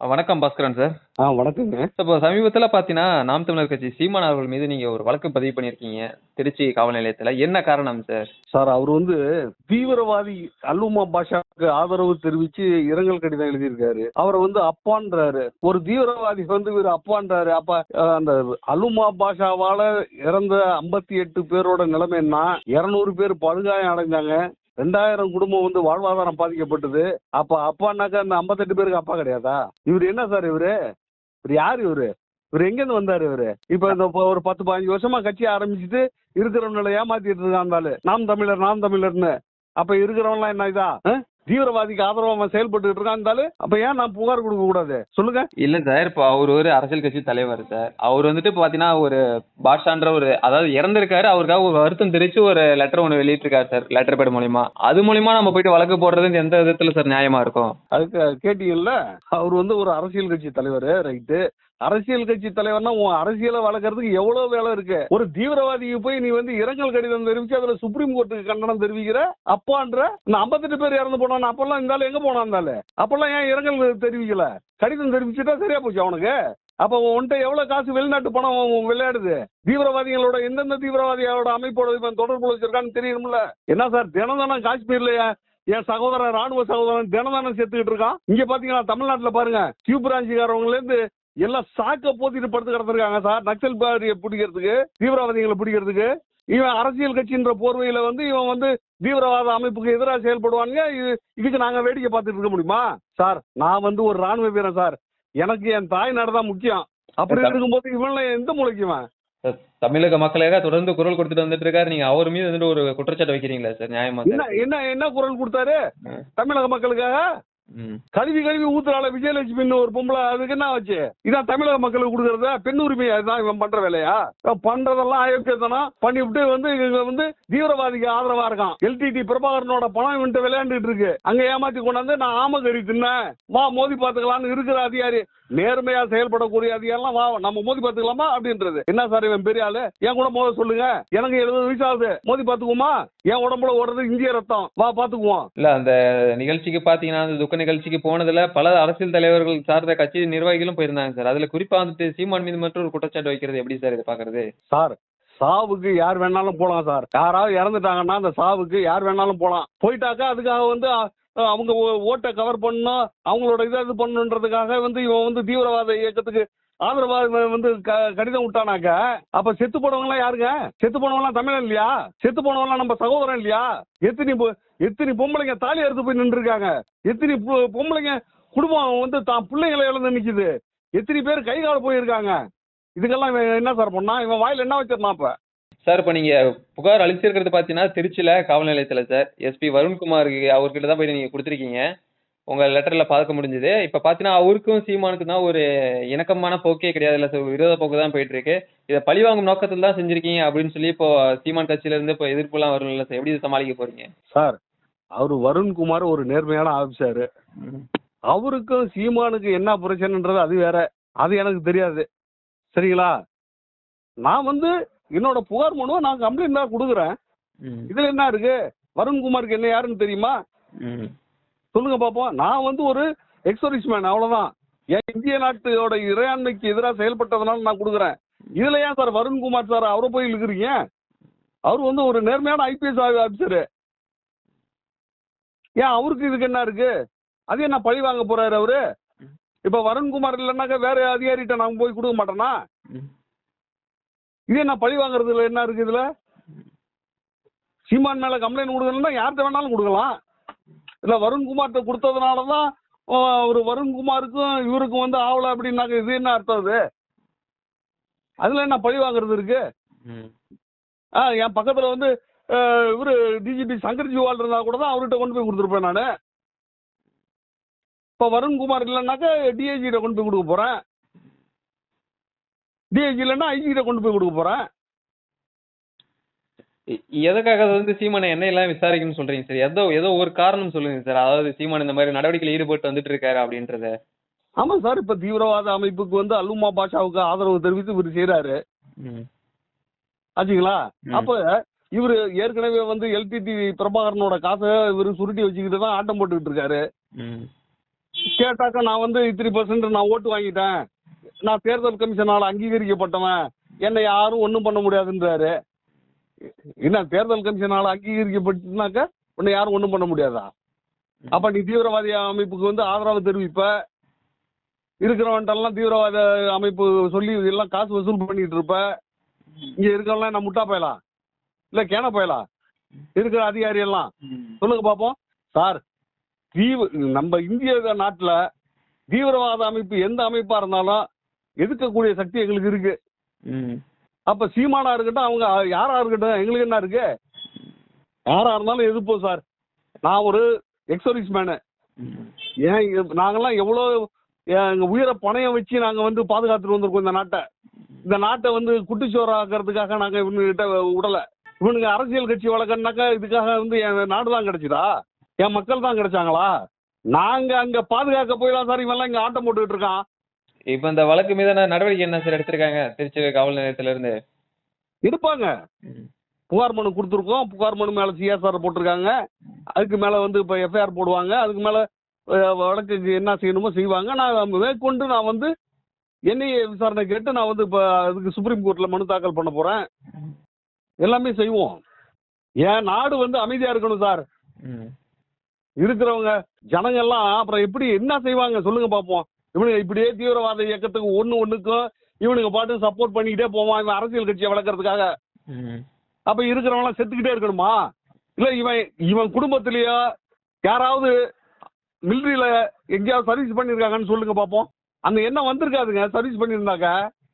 வணக்கம் பாஸ்கரன் சார். ஆ வணக்கங்க. இப்போ சமீபத்தில் பார்த்தீங்கன்னா நாம் தமிழர் கட்சி சீமான் அவர்கள் மீது நீங்கள் ஒரு வழக்கு பதிவு பண்ணியிருக்கீங்க திருச்சி காவல் நிலையத்தில். என்ன காரணம் சார்? சார் அவர் வந்து தீவிரவாதி அல்லுமா பாஷாவுக்கு ஆதரவு தெரிவிச்சு இரங்கல் கடிதம் எழுதியிருக்காரு. அவரை வந்து அப்பான்றாரு. ஒரு தீவிரவாதி வந்து இவர் அப்பான்றாரு. அப்ப அந்த அல்லுமா பாஷாவால இறந்த ஐம்பத்தி எட்டு பேரோட நிலைமை என்ன இருநூறு பேர் படுகாயம் அடைஞ்சாங்க ரெண்டாயிரம் குடும்பம் வந்து வாழ்வாதாரம் பாதிக்கப்பட்டது. அப்ப அப்பான்னாக்கா அந்த ஐம்பத்தெட்டு பேருக்கு அப்பா கிடையாதா? இவர் என்ன சார் இவரு? இவர் யார் இவரு? இவர் எங்கேருந்து வந்தாரு இவரு? இப்ப இந்த ஒரு பத்து பதினஞ்சு வருஷமா கட்சி ஆரம்பிச்சுட்டு இருக்கிறவங்களை ஏமாத்திட்டு இருக்காந்தாலு நாம் தமிழர் நாம் தமிழர்னு. அப்ப இருக்கிறவன்லாம் என்ன இதா? ஆ? தீவிரவாதிக்கு ஆதரவா செயல்பட்டு இருக்காந்தாலும் அப்ப ஏன் நான் புகார் கொடுக்க கூடாது? சொல்லுங்க. இல்லை சார் இப்போ அவர் ஒரு அரசியல் கட்சி தலைவர் சார். அவர் வந்துட்டு இப்போ பார்த்தீங்கன்னா ஒரு பாட்ஷான்ற ஒரு அதாவது இறந்திருக்காரு அவருக்காக ஒரு வருத்தம் தெரிவித்து ஒரு லெட்டர் ஒன்று வெளியிட்டிருக்காரு சார் லெட்டர் பேட் மூலிமா அது மூலிமா நம்ம போயிட்டு வழக்கு போடுறது எந்த விதத்தில் சார் நியாயமா இருக்கும்? அதுக்கு கேட்டீங்கல்ல அவர் வந்து ஒரு அரசியல் கட்சி தலைவர் ரைட்டு அரசியல் கட்சி தலைவர்னா உன் அரசியலை வளர்க்கறதுக்கு எவ்வளவு வேலை இருக்கு? ஒரு தீவிரவாதிக்கு போய் நீ வந்து இரங்கல் கடிதம் தெரிவிச்சு அதுல சுப்ரீம் கோர்ட்டுக்கு கண்டனம் தெரிவிக்கிற அப்பான்ற நான் ஐம்பத்தெட்டு பேர் இறந்து போனான் அப்பெல்லாம் இருந்தாலும் எங்க போனான் இருந்தாலும் அப்பெல்லாம் ஏன் இரங்கல் தெரிவிக்கல? கடிதம் தெரிவிச்சுட்டா சரியா போச்சு அவனுக்கு? அப்ப உன்கிட்ட எவ்வளவு காசு வெளிநாட்டு பணம் விளையாடுது? தீவிரவாதிகளோட எந்தெந்த தீவிரவாதிகளோட அமைப்போட இவன் தொடர்பு வச்சிருக்கான்னு தெரியணும்ல? என்ன சார் தினம் தானே காஷ்மீர்ல என் சகோதரன் ராணுவ சகோதரன் தினம் தானே செத்துக்கிட்டு இருக்கான்? இங்க பாத்தீங்கன்னா தமிழ்நாட்டுல பாருங்க கியூ பிரான்ச்சுக்காரவங்கல இருந்து எல்லாம் சாக்க போத்திட்டு படுத்து கிடந்திருக்காங்க சார். நக்சல் பிடிக்கிறதுக்கு தீவிரவாதிகளை பிடிக்கிறதுக்கு. இவன் அரசியல் கட்சின்ற போர்வையில வந்து இவன் வந்து தீவிரவாத அமைப்புக்கு எதிராக செயல்படுவானுங்க. இது- இதுக்கு நாங்க வேடிக்கை பார்த்துட்டு இருக்க முடியுமா? சார் நான் வந்து ஒரு ராணுவ வீரன் சார். எனக்கு என் தாய் நாடு தான் முக்கியம். அப்படி. இருக்கும்போது இவன்ல எந்த மூளைக்குவன் தமிழக மக்களுக்காக தொடர்ந்து குரல் கொடுத்துட்டு வந்துட்டு இருக்காரு. நீங்கள் அவர் மீது வந்துட்டு ஒரு குற்றச்சாட்டு வைக்கிறீங்களா சார்? நியாயமா என்ன என்ன குரல் கொடுத்தாரு. தமிழக மக்களுக்காக? கழுவி கழுவி ஊத்துறாள் விஜயலட்சுமின்னு ஒரு பொம்பளை அதுக்கு என்ன வச்சு இதான் தமிழக மக்களுக்கு கொடுக்கறத? பெண் உரிமை அதுதான் இவன் பண்ற வேலையா? பண்றதெல்லாம் அயோக்கியத்தனம். பண்ணிவிட்டு வந்து இங்க வந்து தீவிரவாதிக்கு ஆதரவா இருக்கான். எல்டிடி பிரபாகரனோட பணம் இவன்ட்டு விளையாண்டுட்டு இருக்கு. அங்க ஏமாத்தி கொண்டாந்து நான் ஆமகரி தின்னேன். வா மோதி பாத்துக்கலாம்னு இருக்கிற அதிகாரி. நேர்மையா செயல்படக்கூடிய அதிகாரிலாம் வா நம்ம மோதி பாத்துக்கலாமா அப்படின்றது. என்ன சார் இவன் பெரிய ஆளு? என் கூட மோத சொல்லுங்க. எனக்கு எழுபது வயசு ஆகுது. மோதி பாத்துக்குவோமா என் உடம்புல ஓடுறது இந்திய ரத்தம். வா பாத்துக்குவோம் இல்ல அந்த நிகழ்ச்சிக்கு பாத்தீங்கன்னா அந்த துக்க நிகழ்ச்சிக்கு போனதுல பல அரசியல் தலைவர்கள் சார்ந்த கட்சி நிர்வாகிகளும் போயிருந்தாங்க சார். அதுல குறிப்பா வந்துட்டு சீமான் மீது மட்டும் ஒரு குற்றச்சாட்டு வைக்கிறது எப்படி சார் இது பாக்குறது சார் சாவுக்கு யார் வேணாலும் போலாம் சார். யாராவது இறந்துட்டாங்கன்னா அந்த சாவுக்கு யார் வேணாலும் போலாம். போயிட்டாக்கா அதுக்காக வந்து அவங்க ஓட்டை கவர் பண்ணணும் அவங்களோட இதை இது பண்ணணுன்றதுக்காக வந்து இவன் வந்து தீவிரவாத இயக்கத்துக்கு ஆதரவா வந்து க- கடிதம் விட்டானாக்க அப்ப செத்து போனவங்களாம் யாருங்க? செத்து போனவங்களாம் தமிழன் இல்லையா? செத்து போனவங்களாம் நம்ம சகோதரன் இல்லையா? எத்தனை பொ- எத்தனை பொம்பளைங்க தாலி அறுத்து போய் நின்று இருக்காங்க எத்தனை பொம்பளைங்க குடும்பம் வந்து தான் பிள்ளைங்களை இழந்து நிக்குது. எத்தனை பேர் கை கால போயிருக்காங்க? இதுக்கெல்லாம் இவன் என்ன சார் பண்ணா? இவன் வாயில என்ன வச்சிருந்தான் இப்ப சார் இப்போ நீங்க புகார் அளிச்சிருக்கிறது பாத்தீங்கன்னா திருச்சியில காவல் நிலையத்துல சார். எஸ்பி வருண்குமார் அவர்கிட்ட தான் போய் நீங்க கொடுத்துருக்கீங்க. உங்க லெட்டர்ல பார்க்க முடிஞ்சது. இப்ப பாத்தீங்கன்னா அவருக்கும் சீமானுக்கும் தான் ஒரு இணக்கமான போக்கே கிடையாது. இல்ல விரோத போக்கு தான் போயிட்டு இருக்கு இதை பழிவாங்கும் நோக்கத்தில் தான் செஞ்சிருக்கீங்க அப்படின்னு சொல்லி இப்போ சீமான் கட்சியில இருந்து இப்போ எதிர்ப்புலாம் வரும் இல்ல எப்படி இதை சமாளிக்க போறீங்க? சார் அவர் வருண்குமார் ஒரு நேர்மையான ஆபிசாரு அவருக்கும் சீமானுக்கு என்ன பிரச்சனைன்றது அது வேற. அது எனக்கு தெரியாது. சரிங்களா? நான் வந்து என்னோட புகார் மனுவை நான் கம்ப்ளைண்ட் தான் கொடுக்குறேன். இதுல என்ன இருக்கு? வருண்குமாருக்கு என்ன யாருன்னு தெரியுமா. சொல்லுங்க பாப்போம். நான் வந்து ஒரு எக்ஸோரிஸ் மேன் அவ்வளவுதான். என் இந்திய நாட்டோட இறையாண்மைக்கு எதிராக செயல்பட்டதுனால நான் கொடுக்குறேன். இதுல ஏன் சார் வருண்குமார் சார் அவரை போய் இழுக்கிறீங்க? அவர் வந்து ஒரு நேர்மையான ஐபிஎஸ் ஆஃபீஸரு ஏன் அவருக்கு இதுக்கு என்ன இருக்கு? அது என்ன பழி வாங்க போறாரு அவரு? இப்ப வருண்குமார் இல்லைன்னாக்கா வேற அதிகாரிகிட்ட நான் போய் கொடுக்க மாட்டேனா? இது என்ன பழி வாங்குறதுல என்ன இருக்கு இதுல? சீமான் மேல கம்ப்ளைண்ட் கொடுக்கணும்னா யார்கிட்ட வேணாலும் கொடுக்கலாம். இல்ல வருண்குமார்கிட்ட கொடுத்ததுனால தான் ஒரு வருண்குமாருக்கும் இவருக்கும் வந்து ஆவல அப்படின்னாக்க இது என்ன அர்த்தம் அது? அதுல என்ன பழி வாங்குறது இருக்கு. ஆ என் பக்கத்துல வந்து இவரு டிஜிபி சங்கர் ஜிவால் இருந்தா கூட தான் அவர்கிட்ட கொண்டு போய் கொடுத்துருப்பேன் நான். இப்போ வருண்குமார் இல்லைன்னாக்கா டிஐஜிகிட்ட கொண்டு போய் கொடுக்க போறேன். டிஐஜி இல்லைன்னா ஐஜி கிட்ட கொண்டு போய் கொடுக்க போறேன். எ- எதுக்காக அது வந்து சீமானை என்ன எல்லாம் விசாரிக்கணும்னு சொல்றீங்க சார்? ஏதோ ஏதோ ஒரு காரணம் சொல்லுங்க சார். அதாவது சீமான் இந்த மாதிரி நடவடிக்கையில் ஈடுபட்டு வந்துட்டு இருக்காரு அப்படின்றத. ஆமா சார் இப்ப தீவிரவாத அமைப்புக்கு வந்து அல்லுமா பாஷாவுக்கு ஆதரவு தெரிவித்து இவர் செய்யறாரு. ஆச்சுங்களா. அப்ப இவரு ஏற்கனவே வந்து எல்டிடி பிரபாகரனோட காசை இவரு சுருட்டி வச்சுக்கிட்டு தான் ஆட்டம் போட்டுக்கிட்டு இருக்காரு. கேட்டாக்கா நான் வந்து இத்தனை பர்சன்ட் நான் ஓட்டு வாங்கிட்டேன். நான் தேர்தல் கமிஷனால் அங்கீகரிக்கப்பட்டவன். என்னை யாரும் ஒன்றும் பண்ண முடியாதுன்றாரு. என்ன தேர்தல் கமிஷனால் அங்கீகரிக்கப்பட்டுனாக்கா உன்னை யாரும் ஒன்றும் பண்ண முடியாதா? அப்ப நீ தீவிரவாதி அமைப்புக்கு வந்து ஆதரவு தெரிவிப்ப. இருக்கிறவன்ட்டெல்லாம் தீவிரவாத அமைப்பு சொல்லி எல்லாம் காசு வசூல் பண்ணிட்டு இருப்ப. இங்க இருக்கவங்களாம் என்ன முட்டா போயலாம் இல்ல கேன போயலாம் இருக்கிற அதிகாரி எல்லாம் சொல்லுங்க பாப்போம். சார் தீவு நம்ம இந்திய நாட்டுல தீவிரவாத அமைப்பு எந்த அமைப்பா இருந்தாலும் எதிர்க்கக்கூடிய சக்தி எங்களுக்கு இருக்கு. அப்ப சீமானா இருக்கட்டும் அவங்க யாரா இருக்கட்டும் எங்களுக்கு என்ன இருக்கு? யாரா இருந்தாலும் எதிர்ப்போம் சார். நான் ஒரு எக்ஸோரிஸ் மேனு ஏன் நாங்கள்லாம் நாங்கெல்லாம் எவ்வளோ எங்க உயிரை பணையம் வச்சு நாங்க வந்து பாதுகாத்துட்டு வந்திருக்கோம் இந்த நாட்டை. இந்த நாட்டை வந்து குட்டிச்சோறு ஆக்கிறதுக்காக நாங்க இவனுகிட்ட விடல இவனுங்க அரசியல் கட்சி வழக்கம்னாக்கா இதுக்காக வந்து என் நாடு தான் கிடைச்சதா? என் மக்கள் தான் கிடைச்சாங்களா? நாங்க அங்க பாதுகாக்க போயிடலாம் சார். இவெல்லாம் இங்க ஆட்டம் போட்டுக்கிட்டு இருக்கான். இப்போ இந்த வழக்கு மீதான நடவடிக்கை என்ன சார் எடுத்திருக்காங்க? திருச்சி காவல் நிலையத்துல இருந்து இருப்பாங்க புகார் மனு கொடுத்துருக்கோம். புகார் மனு மேலே சிஎஸ்ஆர் போட்டிருக்காங்க. அதுக்கு மேலே வந்து இப்போ எஃப்ஐஆர் போடுவாங்க. அதுக்கு மேலே வழக்குக்கு என்ன செய்யணுமோ செய்வாங்க. நான் மேற்கொண்டு நான் வந்து என்ஐஏ விசாரணை கேட்டு நான் வந்து இப்போ அதுக்கு சுப்ரீம் கோர்ட்டில் மனு தாக்கல் பண்ண போகிறேன் எல்லாமே செய்வோம். என் நாடு வந்து அமைதியாக இருக்கணும் சார். இருக்கிறவங்க ஜனங்க எல்லாம் அப்புறம் எப்படி என்ன செய்வாங்க? சொல்லுங்க பார்ப்போம் இவனுங்க இப்படியே தீவிரவாத இயக்கத்துக்கு ஒன்று ஒன்றுக்கும் இவனுங்க பாட்டு சப்போர்ட் பண்ணிக்கிட்டே போவான் இவன் அரசியல் கட்சியை வளர்க்கறதுக்காக. அப்ப இருக்கிறவங்களாம் செத்துக்கிட்டே இருக்கணுமா? இல்ல இவன் இவன் குடும்பத்திலேயோ யாராவது மிலிட்ரியில எங்கேயாவது சர்வீஸ் பண்ணிருக்காங்கன்னு சொல்லுங்க பாப்போம். அந்த எண்ணம் வந்திருக்காதுங்க சர்வீஸ் பண்ணியிருந்தாக்க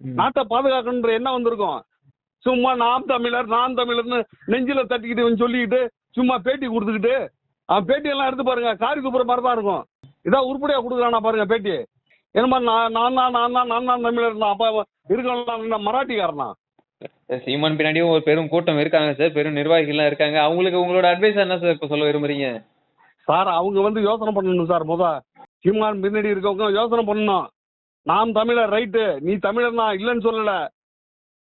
நாட்டை பாதுகாக்கணுன்ற எண்ணம் வந்திருக்கும். சும்மா நாம் தமிழர் நான் தமிழர்னு நெஞ்சில தட்டிக்கிட்டு சொல்லிக்கிட்டு சும்மா பேட்டி கொடுத்துக்கிட்டு அவன் பேட்டி எல்லாம் எடுத்து பாருங்க காரி துப்புற மாதிரி தான் இருக்கும். இதான் உருப்படியா கொடுக்குறானா பாருங்க பேட்டி. என்னமா நான் நான் தான் நான் தான் நான் தான் தமிழர் தான் அப்ப இருக்கணும் மராட்டிக்காரனா? சீமான் பின்னாடியும் ஒரு பெரும் கூட்டம் இருக்காங்க சார் பெரும் நிர்வாகிகள்லாம் இருக்காங்க. அவங்களுக்கு உங்களோட அட்வைஸ் என்ன சார் இப்போ சொல்ல விரும்புறீங்க? சார் அவங்க வந்து யோசனை பண்ணணும் சார் முத. சீமான் பின்னாடி இருக்கவங்க யோசனை பண்ணணும். நாம் தமிழர் ரைட்டு. நீ தமிழர் தான் இல்லைன்னு சொல்லல.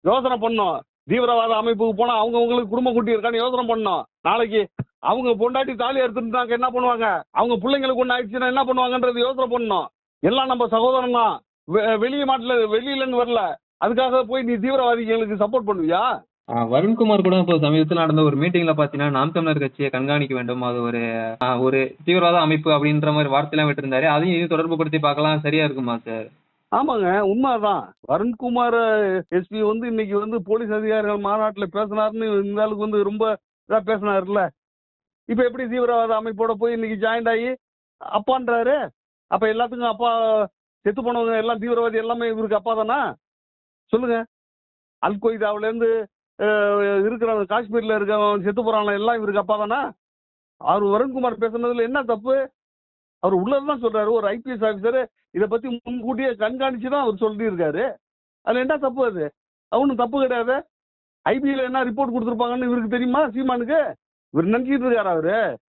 யோசனை பண்ணணும். தீவிரவாத அமைப்புக்கு போனா அவங்க உங்களுக்கு குடும்ப குட்டி இருக்கான்னு யோசனை பண்ணணும். நாளைக்கு அவங்க பொண்டாட்டி தாலி எடுத்துட்டாங்க என்ன பண்ணுவாங்க? அவங்க பிள்ளைங்களுக்கு ஒன்று ஆயிடுச்சுன்னா என்ன பண்ணுவாங்கன்றது யோசனை பண்ணணும். எல்லாம் நம்ம சகோதரன் தான் வெளிய மாட்டில் வெளியிலன்னு வரல. அதுக்காக போய் நீ தீவிரவாதிகளுக்கு சப்போர்ட் பண்ணுவியா? வருண்குமார் கூட இப்போ சமீபத்தில் நடந்த ஒரு மீட்டிங்ல பார்த்தீங்கன்னா நாம் தமிழர் கட்சியை கண்காணிக்க வேண்டும். அது ஒரு ஒரு தீவிரவாத அமைப்பு அப்படின்ற மாதிரி வார்த்தையெல்லாம் விட்டுருந்தாரு. அதையும் இது தொடர்பு படுத்தி பார்க்கலாம். சரியா இருக்குமா சார்? ஆமாங்க உண்மைதான். வருண்குமார் எஸ்பி வந்து இன்னைக்கு வந்து போலீஸ் அதிகாரிகள் மாநாட்டில் பேசினாருன்னு இந்த ஆளுக்கு வந்து ரொம்ப இதாக பேசினாருல்ல. இப்போ எப்படி தீவிரவாத அமைப்போட போய் இன்னைக்கு ஜாயின்ட் ஆகி அப்பான்றாரு? அப்போ எல்லாத்துக்கும் அப்பா செத்து போனவங்க எல்லாம் தீவிரவாதி எல்லாமே இவருக்கு அப்பா தானா? சொல்லுங்க. அல் கொய்தாவிலேருந்து இருக்கிறவங்க காஷ்மீரில் இருக்கவன் செத்து போகிறாங்க எல்லாம் இவருக்கு அப்பா தானா? அவர் வருண்குமார் பேசுனதுல என்ன தப்பு? அவர் உள்ளதான் சொல்றாரு ஒரு ஐபிஎஸ் ஆஃபீஸர் இதை பத்தி முன்கூட்டியே கண்காணிச்சு தான் அவர் சொல்லியிருக்காரு. அதுல என்ன தப்பு அது? அவனும் தப்பு கிடையாது. ஐபிஎல் என்ன ரிப்போர்ட் கொடுத்துருப்பாங்கன்னு இவருக்கு தெரியுமா சீமானுக்கு? இவர் நினைச்சிட்டு இருக்காரு அவரு.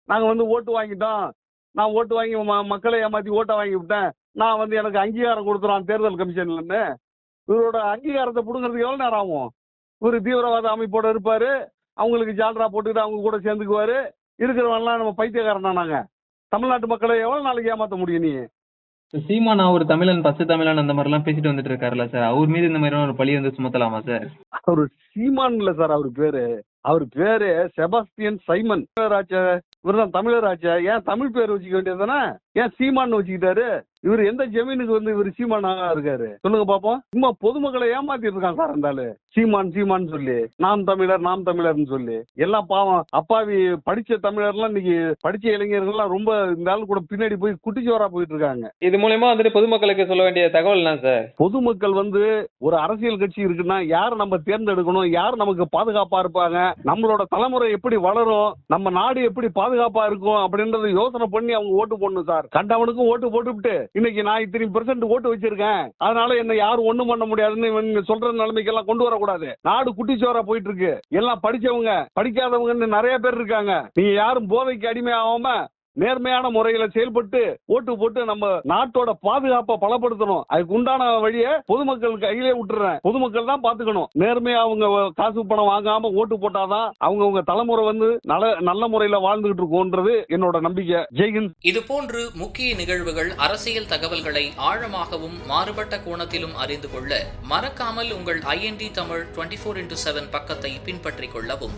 நாங்க வந்து ஓட்டு வாங்கிட்டோம். நான் ஓட்டு வாங்கி ம- மக்களை ஏமாத்தி ஓட்டை வாங்கி விட்டேன். நான் வந்து எனக்கு அங்கீகாரம் கொடுத்துறான் தேர்தல் கமிஷன்லன்னு. இவரோட அங்கீகாரத்தை பிடுங்கிறதுக்கு எவ்வளோ நேரம் ஆகும்? இவர் தீவிரவாத அமைப்போட இருப்பாரு. அவங்களுக்கு ஜால்ரா போட்டுக்கிட்டு அவங்க கூட சேர்ந்துக்குவாரு. இருக்கிறவன்லாம் நம்ம பைத்தியக்காரனா நாங்க. தமிழ்நாட்டு மக்களை எவ்வளவு நாளைக்கு ஏமாத்த முடியும் நீ? சீமா நான் ஒரு தமிழன் பச்சை தமிழன் அந்த மாதிரிலாம் பேசிட்டு வந்துட்டு இருக்காருல்ல சார். அவர் மீது இந்த மாதிரியான ஒரு பழி வந்து சுமத்தலாமா சார்? அவரு சீமான் இல்ல சார் அவர் பேரு. அவர் பேரு செபாஸ்டியன் சைமன். தமிழராச்ச இவர் தான் தமிழராச்ச ஏன் தமிழ் பேர் வச்சுக்க வேண்டியதுதானே? ஏன் சீமான் வச்சுக்கிட்டாரு? இவர் எந்த ஜமீனுக்கு வந்து இவர் சீமானா இருக்காரு? சொல்லுங்க பாப்போம். சும்மா பொதுமக்களை ஏமாத்திட்டு இருக்காங்க சார் இருந்தாலு சீமான் சீமான் சொல்லி. நாம் தமிழர் நாம் தமிழர்னு சொல்லி. எல்லாம் பாவம். அப்பாவி படிச்ச தமிழர்லாம் இன்னைக்கு படிச்ச இளைஞர்கள்லாம் ரொம்ப இந்த ஆளு கூட பின்னாடி போய் குட்டிச்சோரா போயிட்டு இருக்காங்க இது மூலயமா வந்துட்டு பொதுமக்களுக்கு சொல்ல வேண்டிய தகவல் என்ன சார்? பொதுமக்கள் வந்து ஒரு அரசியல் கட்சி இருக்குன்னா யார் நம்ம தேர்ந்தெடுக்கணும்? யார் நமக்கு பாதுகாப்பா இருப்பாங்க? நம்மளோட தலைமுறை எப்படி வளரும்? நம்ம நாடு எப்படி பாதுகாப்பா இருக்கும்? அப்படின்றத யோசனை பண்ணி அவங்க ஓட்டு போடணும் சார். கண்டவனுக்கும் ஓட்டு போட்டுவிட்டு இன்னைக்கு நான் இத்தனை பெர்சன்ட் ஓட்டு வச்சிருக்கேன். அதனால என்ன யாரும் ஒண்ணும் பண்ண முடியாதுன்னு இவன் சொல்ற நிலைமைக்கெல்லாம் கொண்டு வரக்கூடாது. நாடு குட்டிச்சோரா போயிட்டு இருக்கு எல்லாம் படிச்சவங்க படிக்காதவங்கன்னு நிறைய பேர் இருக்காங்க. நீங்க யாரும் போதைக்கு அடிமை ஆகாம நேர்மையான முறையில செயல்பட்டு ஓட்டு போட்டு நம்ம நாட்டோட பாதுகாப்பை பலப்படுத்தணும். அதுக்கு உண்டான வழிய பொதுமக்கள் கையிலே விட்டுறேன். பொதுமக்கள் தான் பாத்துக்கணும் நேர்மையா அவங்க காசு பணம் வாங்காம ஓட்டு போட்டாதான் அவங்கவுங்க தலைமுறை வந்து நல்ல நல்ல முறையில வாழ்ந்துகிட்டு இருக்கோன்றது என்னோட நம்பிக்கை. ஜெய்ஹிந்த் இதுபோன்று முக்கிய நிகழ்வுகள் அரசியல் தகவல்களை ஆழமாகவும் மாறுபட்ட கோணத்திலும் அறிந்து கொள்ள மறக்காமல் உங்கள் INT Tamil twenty four into seven பக்கத்தை பின்பற்றிக் கொள்ளவும்.